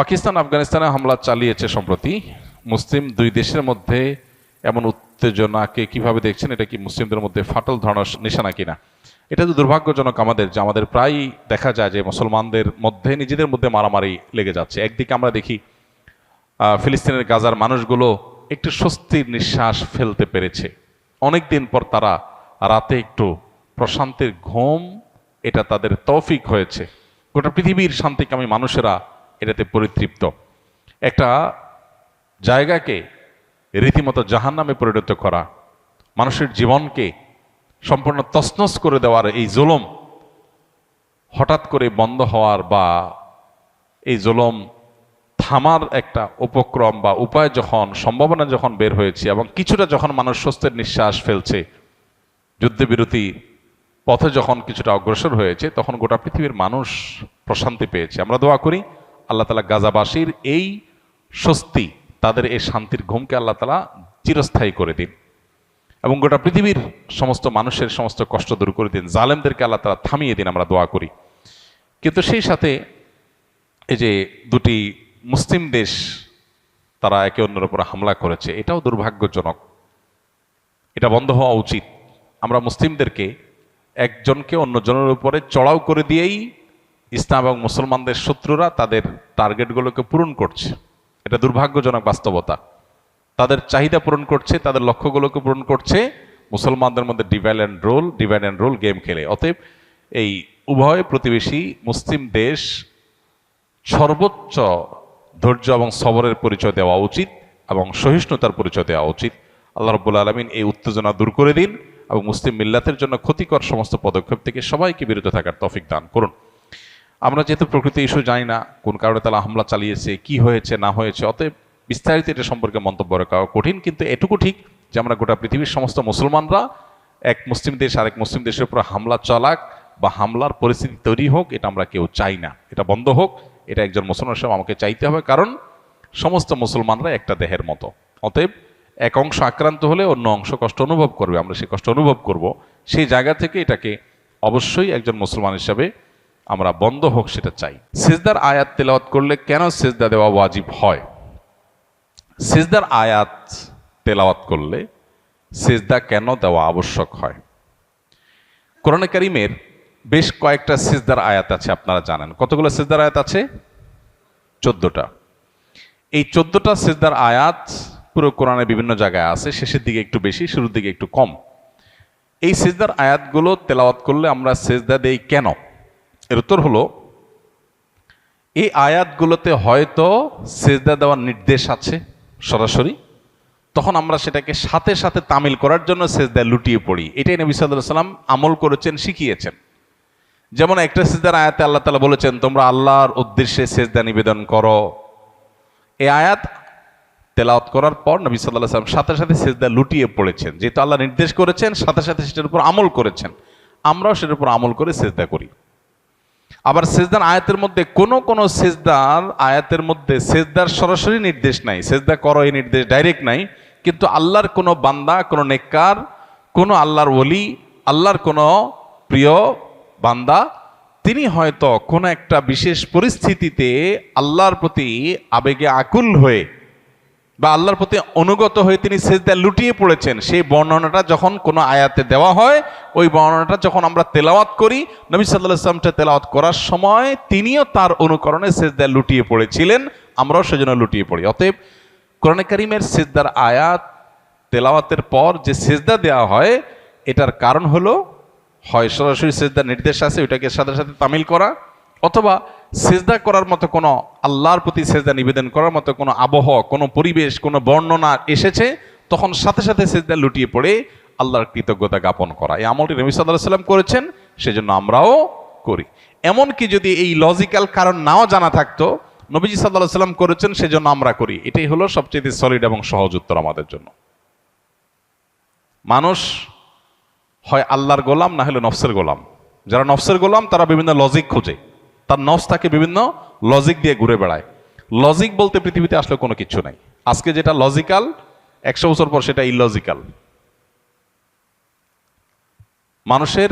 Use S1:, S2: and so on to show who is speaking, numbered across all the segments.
S1: পাকিস্তান আফগানিস্তানে হামলা চালিয়েছে সম্প্রতি। মুসলিম দুই দেশের মধ্যে এমন উত্তেজনাকে কীভাবে দেখছেন, এটা কি মুসলিমদের মধ্যে ফাটল ধরানোর নিশানা কিনা? এটা তো দুর্ভাগ্যজনক আমাদের, যে আমাদের প্রায় দেখা যায় যে মুসলমানদের মধ্যে, নিজেদের মধ্যে মারামারি লেগে যাচ্ছে। একদিকে আমরা দেখি ফিলিস্তিনের গাজার মানুষগুলো একটু স্বস্তির নিঃশ্বাস ফেলতে পেরেছে। অনেক দিন পর তারা রাতে একটু প্রশান্তির ঘুম, এটা তাদের তৌফিক হয়েছে। গোটা পৃথিবীর শান্তিকামী মানুষেরা এটাতে পরিতৃপ্ত। একটা জায়গাকে রীতিমতো জাহান্নামে পরিণত করা, মানুষের জীবনকে সম্পূর্ণ তছনছ করে দেওয়ার এই জুলম হঠাৎ করে বন্ধ হওয়ার বা এই জুলম থামার একটা উপক্রম বা উপায় যখন, সম্ভাবনা যখন বের হয়েছে এবং কিছুটা যখন মানুষ স্বস্তের নিঃশ্বাস ফেলছে, যুদ্ধবিরতি পথে যখন কিছুটা অগ্রসর হয়েছে, তখন গোটা পৃথিবীর মানুষ প্রশান্তি পেয়েছে। আমরা দোয়া করি আল্লাহ তালা গাজাবাসীর এই স্বস্তি, তাদের এই শান্তির ঘুমকে আল্লাহ তালা চিরস্থায়ী করে দিন এবং গোটা পৃথিবীর সমস্ত মানুষের সমস্ত কষ্ট দূর করে দিন, জালেমদেরকে আল্লাহ তালা থামিয়ে দিন আমরা দোয়া করি। কিন্তু সেই সাথে এই যে দুটি মুসলিম দেশ, তারা একে অন্যের উপর হামলা করেছে, এটাও দুর্ভাগ্যজনক। এটা বন্ধ হওয়া উচিত। আমরা মুসলিমদেরকে একজনকে অন্যজনের উপরে চড়াও করে দিয়েই ইসলাম এবং মুসলমানদের শত্রুরা তাদের টার্গেটগুলোকে পূরণ করছে। এটা দুর্ভাগ্যজনক বাস্তবতা। তাদের চাহিদা পূরণ করছে, তাদের লক্ষ্যগুলোকে পূরণ করছে। মুসলমানদের মধ্যে divide and roll divide and roll game খেলে। অতএব এই উভয় প্রতিবেশী মুসলিম দেশ সর্বোচ্চ ধৈর্য এবং সবরের পরিচয় দেওয়া উচিত এবং সহিষ্ণুতার পরিচয় দেওয়া উচিত। আল্লাহ রব্বুল আলমিন এই উত্তেজনা দূর করে দিন এবং মুসলিম মিল্লাতের জন্য ক্ষতিকর সমস্ত পদক্ষেপ থেকে সবাইকে বিরত থাকার তফিক দান করুন। আমরা যেহেতু প্রকৃতি ইস্যু জানি না কোন কারণে তারা হামলা চালিয়েছে, কি হয়েছে, না হয়েছে, অতএব বিস্তারিত এটা সম্পর্কে মন্তব্য রাখা কঠিন, কিন্তু এটুকু ঠিক যে আমরা গোটা পৃথিবীর সমস্ত মুসলমানরা এক মুসলিম দেশ আরেক মুসলিম দেশের উপর হামলা চলাক বা হামলার পরিস্থিতি তৈরি হোক, এটা আমরা কেউ চাই না। এটা বন্ধ হোক, এটা একজন মুসলমান হিসেবে আমাকে চাইতে হবে, কারণ সমস্ত মুসলমানরা একটা দেহের মতো। অতএব এক অংশ আক্রান্ত হলে অন্য অংশ কষ্ট অনুভব করবে, আমরা সে কষ্ট অনুভব করব। সেই জায়গা থেকে এটাকে অবশ্যই একজন মুসলমান হিসাবে আমরা বন্ধ হোক সেটা চাই। সেজদার আয়াত তেলাওয়াত করলে কেন সেজদা দেওয়া ওয়াজিব হয়? সেজদার আয়াত তেলাওয়াত করলে সেজদা কেন দেওয়া আবশ্যক হয়? কোরআনে কারিমের বেশ কয়েকটা সেজদার আয়াত আছে, আপনারা জানেন। কতগুলো সেজদার আয়াত আছে? চোদ্দটা। এই চোদ্দটা সেজদার আয়াত পুরো কোরআনে বিভিন্ন জায়গায় আছে, শেষের দিকে একটু বেশি, শুরুর দিকে একটু কম। এই সেজদার আয়াতগুলো তেলাওয়াত করলে আমরা সেজদা দেই কেন? এর উত্তর হলো, এই আয়াতগুলোতে হয়তো সেজদা দেওয়ার নির্দেশ আছে সরাসরি। তখন আমরা সেটাকে সাথে সাথে তামিল করার জন্য সেজদা লুটিয়ে পড়ি। এটাই নবী সাল্লাহ সাল্লাম আমল করেছেন, শিখিয়েছেন। যেমন একটা সেজদার আয়াতে আল্লাহ তালা বলেছেন, তোমরা আল্লাহর উদ্দেশ্যে সেজদা নিবেদন করো। এই আয়াত তেলাওয়াত করার পর নবী সাল্লাহ সাল্লাম সাথে সাথে সেজদা লুটিয়ে পড়েছেন। যেহেতু আল্লাহ নির্দেশ করেছেন, সাথে সাথে সেটার উপর আমল করেছেন। আমরাও সেটার উপর আমল করে সেজদা করি। আবার সেজদার আয়াতের মধ্যে কোন কোন সেজদার আয়াতের মধ্যে সেজদার সরাসরি নির্দেশ নাই, সেজদা করো এই নির্দেশ ডাইরেক্ট নাই, কিন্তু আল্লাহর কোনো বান্দা, কোনো নেককার, কোনো আল্লাহর ওলি, আল্লাহর কোনো প্রিয় বান্দা, তিনি হয়তো কোনো একটা বিশেষ পরিস্থিতিতে আল্লাহর প্রতি আবেগে আকুল হয়ে বা আল্লাহর প্রতি অনুগত হয়ে তিনি সেজদা লুটিয়ে পড়েছেন, সেই বর্ণনাটা যখন কোনো আয়াতে দেওয়া হয়, ওই বর্ণনাটা যখন আমরা তেলাওয়াত করি, নবী সাল্লাহ ইসলামটা তেলাওয়াত করার সময় তিনিও তার অনুকরণে সেজদা লুটিয়ে পড়েছিলেন, আমরাও সেজন্য লুটিয়ে পড়ি। অতএব কোরআনে কারিমের সেজদার আয়াত, তেলাওয়াতের পর যে সেজদা দেওয়া হয়, এটার কারণ হলো হয় সরাসরি সেজদার নির্দেশ আছে, ওইটাকে সাথে সাথে তামিল করা, অথবা সেজদা করার মতো কোনো আল্লাহর প্রতি সেজদা নিবেদন করার মতো কোনো আবহ, কোনো পরিবেশ, কোনো বর্ণনা এসেছে, তখন সাথে সাথে সেজদা লুটিয়ে পড়ে আল্লাহর কৃতজ্ঞতা জ্ঞাপন করা। এই আমলটি নবী সাল্লাহ সাল্লাম করেছেন, সেজন্য আমরাও করি। এমনকি যদি এই লজিক্যাল কারণ নাও জানা থাকতো, নবীজি সাল্লাহ সাল্লাম করেছেন, সেজন্য আমরা করি। এটাই হলো সবচেয়ে সলিড এবং সহজ উত্তর আমাদের জন্য। মানুষ হয় আল্লাহর গোলাম, না হলে নফসের গোলাম। যারা নফসের গোলাম, তারা বিভিন্ন লজিক খোঁজে। তার নফস তাকে বিভিন্ন লজিক দিয়ে ঘুরে বেড়ায়। লজিক বলতে পৃথিবীতে আসলে কোনো কিছু নাই। আজকে যেটা লজিক্যাল একশো বছর পর সেটা ইলজিক্যাল মানুষের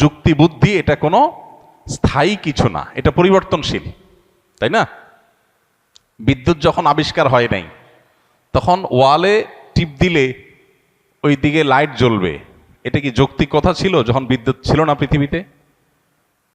S1: যুক্তি বুদ্ধি, এটা কোনো স্থায়ী কিছু না। এটা পরিবর্তনশীল, তাই না? বিদ্যুৎ যখন আবিষ্কার হয় নাই, তখন ওয়ালে টিপ দিলে ওই দিকে লাইট জ্বলবে। এটা কি যৌক্তিক কথা ছিল যখন বিদ্যুৎ ছিল না পৃথিবীতে?